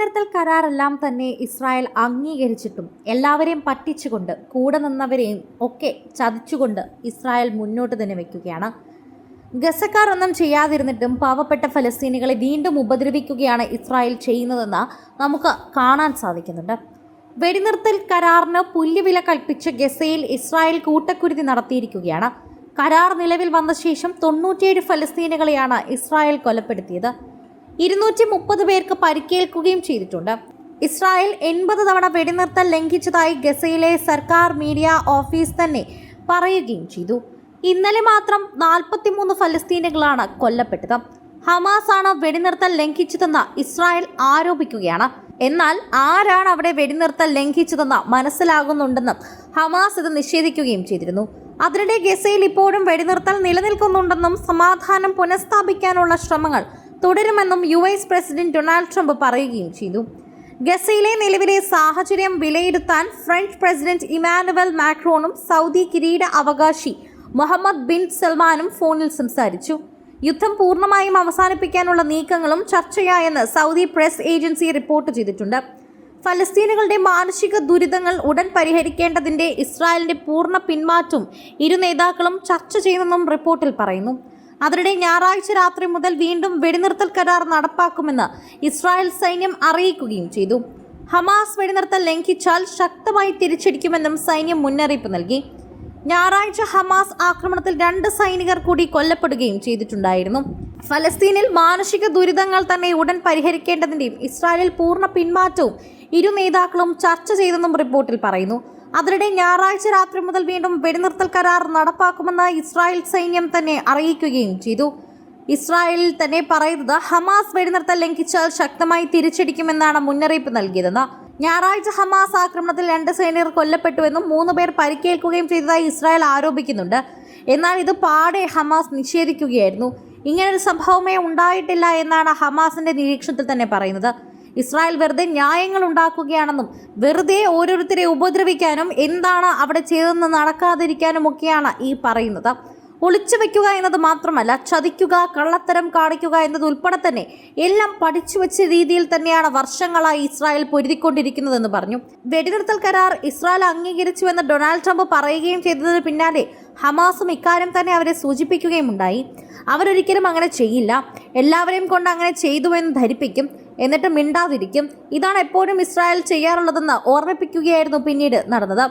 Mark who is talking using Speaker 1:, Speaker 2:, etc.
Speaker 1: വെടിനിർത്തൽ കരാറെല്ലാം തന്നെ ഇസ്രായേൽ അംഗീകരിച്ചിട്ടും എല്ലാവരെയും പറ്റിച്ചുകൊണ്ട് കൂടെ നിന്നവരെയും ഒക്കെ ചതിച്ചുകൊണ്ട് ഇസ്രായേൽ മുന്നോട്ട് തന്നെ വയ്ക്കുകയാണ് ഗസക്കാർ ഒന്നും ചെയ്യാതിരുന്നിട്ടും പാവപ്പെട്ട ഫലസ്തീനികളെ വീണ്ടും ഉപദ്രവിക്കുകയാണ് ഇസ്രായേൽ ചെയ്യുന്നതെന്ന് നമുക്ക് കാണാൻ സാധിക്കുന്നുണ്ട്. വെടിനിർത്തൽ കരാറിന് പുല്ലുവില കൽപ്പിച്ച് ഗസയിൽ ഇസ്രായേൽ കൂട്ടക്കുരുതി നടത്തിയിരിക്കുകയാണ്. കരാർ നിലവിൽ വന്ന ശേഷം തൊണ്ണൂറ്റിയേഴ് ഫലസ്തീനികളെയാണ് ഇസ്രായേൽ കൊലപ്പെടുത്തിയത്. ഇരുന്നൂറ്റി മുപ്പത് പേർക്ക് പരിക്കേൽക്കുകയും ചെയ്തിട്ടുണ്ട്. ഇസ്രായേൽ എൺപത് തവണ വെടിനിർത്തൽ ലംഘിച്ചതായി ഗസയിലെ സർക്കാർ മീഡിയ ഓഫീസ് തന്നെ പറയുകയും ചെയ്തു. ഇന്നലെ മാത്രം നാൽപ്പത്തിമൂന്ന് ഫലസ്തീനുകളാണ് കൊല്ലപ്പെട്ടത്. ഹമാസ് ആണ് വെടിനിർത്തൽ ലംഘിച്ചതെന്ന് ഇസ്രായേൽ ആരോപിക്കുകയാണ്. എന്നാൽ ആരാണ് അവിടെ വെടിനിർത്തൽ ലംഘിച്ചതെന്ന് മനസ്സിലാകുന്നുണ്ടെന്നും ഹമാസ് ഇത് നിഷേധിക്കുകയും ചെയ്തിരുന്നു. അതിനിടെ ഗസയിൽ ഇപ്പോഴും വെടിനിർത്തൽ നിലനിൽക്കുന്നുണ്ടെന്നും സമാധാനം പുനഃസ്ഥാപിക്കാനുള്ള ശ്രമങ്ങൾ തുടരുമെന്നും U S president Donald Trump പറയുകയും ചെയ്തു. ഗസയിലെ നിലവിലെ സാഹചര്യം വിലയിരുത്താൻ ഫ്രഞ്ച് പ്രസിഡന്റ് ഇമാനുവൽ മാക്രോണും സൗദി കിരീട അവകാശി മുഹമ്മദ് ബിൻ സൽമാനും ഫോണിൽ സംസാരിച്ചു. യുദ്ധം പൂർണമായും അവസാനിപ്പിക്കാനുള്ള നീക്കങ്ങളും ചർച്ചയായെന്ന് സൗദി പ്രസ് ഏജൻസി റിപ്പോർട്ട് ചെയ്തിട്ടുണ്ട്. ഫലസ്തീനുകളുടെ മാനസിക ദുരിതങ്ങൾ ഉടൻ പരിഹരിക്കേണ്ടതിന്റെ ഇസ്രായേലിന്റെ പൂർണ പിന്മാറ്റവും ഇരു നേതാക്കളും ചർച്ച ചെയ്യുമെന്നും റിപ്പോർട്ടിൽ പറയുന്നു. അതിനിടെ ഞായറാഴ്ച രാത്രി മുതൽ വീണ്ടും വെടിനിർത്തൽ കരാർ നടപ്പാക്കുമെന്ന് ഇസ്രായേൽ സൈന്യം അറിയിക്കുകയും ചെയ്തു. ഹമാസ് വെടിനിർത്തൽ ലംഘിച്ചാൽ ശക്തമായി തിരിച്ചടിക്കുമെന്നും സൈന്യം മുന്നറിയിപ്പ് നൽകി. ഞായറാഴ്ച ഹമാസ് ആക്രമണത്തിൽ രണ്ട് സൈനികർ കൂടി കൊല്ലപ്പെടുകയും ചെയ്തിട്ടുണ്ടായിരുന്നു. ഫലസ്തീനിൽ മാനസിക ദുരിതങ്ങൾ തന്നെ ഉടൻ പരിഹരിക്കേണ്ടതിന്റെയും ഇസ്രായേലിൽ പൂർണ പിന്മാറ്റവും ഇരു നേതാക്കളും ചർച്ച ചെയ്തെന്നും റിപ്പോർട്ടിൽ പറയുന്നു. അതിനിടെ ഞായറാഴ്ച രാത്രി മുതൽ വീണ്ടും വെടിനിർത്തൽ കരാർ നടപ്പാക്കുമെന്ന് ഇസ്രായേൽ സൈന്യം തന്നെ അറിയിക്കുകയും ചെയ്തു. ഇസ്രായേലിൽ തന്നെ പറയുന്നത് ഹമാസ് വെടിനിർത്തൽ ലംഘിച്ചാൽ ശക്തമായി തിരിച്ചടിക്കുമെന്നാണ് മുന്നറിയിപ്പ് നൽകിയതെന്ന്. ഞായറാഴ്ച ഹമാസ് ആക്രമണത്തിൽ രണ്ട് സൈനികർ കൊല്ലപ്പെട്ടുവെന്നും മൂന്ന് പേർ പരിക്കേൽക്കുകയും ചെയ്തതായി ഇസ്രായേൽ ആരോപിക്കുന്നുണ്ട്. എന്നാൽ ഇത് പാടെ ഹമാസ് നിഷേധിക്കുകയായിരുന്നു. ഇങ്ങനൊരു സംഭവമേ ഉണ്ടായിട്ടില്ല എന്നാണ് ഹമാസിന്റെ നിരീക്ഷണത്തിൽ തന്നെ പറയുന്നത്. ഇസ്രായേൽ വെറുതെ ന്യായങ്ങൾ ഉണ്ടാക്കുകയാണെന്നും വെറുതെ ഓരോരുത്തരെ ഉപദ്രവിക്കാനും എന്താണ് അവിടെ ചെയ്തതെന്ന് നടക്കാതിരിക്കാനും ഒക്കെയാണ് ഈ പറയുന്നത്. ഒളിച്ചു വെക്കുക എന്നത് മാത്രമല്ല ചതിക്കുക കള്ളത്തരം കാണിക്കുക എന്നത് ഉൾപ്പെടെ തന്നെ എല്ലാം പഠിച്ചു വെച്ച രീതിയിൽ തന്നെയാണ് വർഷങ്ങളായി ഇസ്രായേൽ പൊരുതിക്കൊണ്ടിരിക്കുന്നതെന്ന് പറഞ്ഞു. വെടിനിർത്തൽ കരാർ ഇസ്രായേൽ അംഗീകരിച്ചുവെന്ന് ഡൊണാൾഡ് ട്രംപ് പറയുകയും ചെയ്തതിന് പിന്നാലെ ഹമാസും ഇക്കാര്യം തന്നെ അവരെ സൂചിപ്പിക്കുകയും ഉണ്ടായി. അവരൊരിക്കലും അങ്ങനെ ചെയ്യില്ല. എല്ലാവരെയും കൊണ്ട് അങ്ങനെ ചെയ്തുവെന്ന് ധരിപ്പിക്കും. എന്നിട്ട് മിണ്ടാതിരിക്കും. ഇതാണ് എപ്പോഴും ഇസ്രായേൽ ചെയ്യാറുള്ളതെന്ന് ഓർമ്മിപ്പിക്കുകയായിരുന്നു പിന്നീട് നടന്നത്.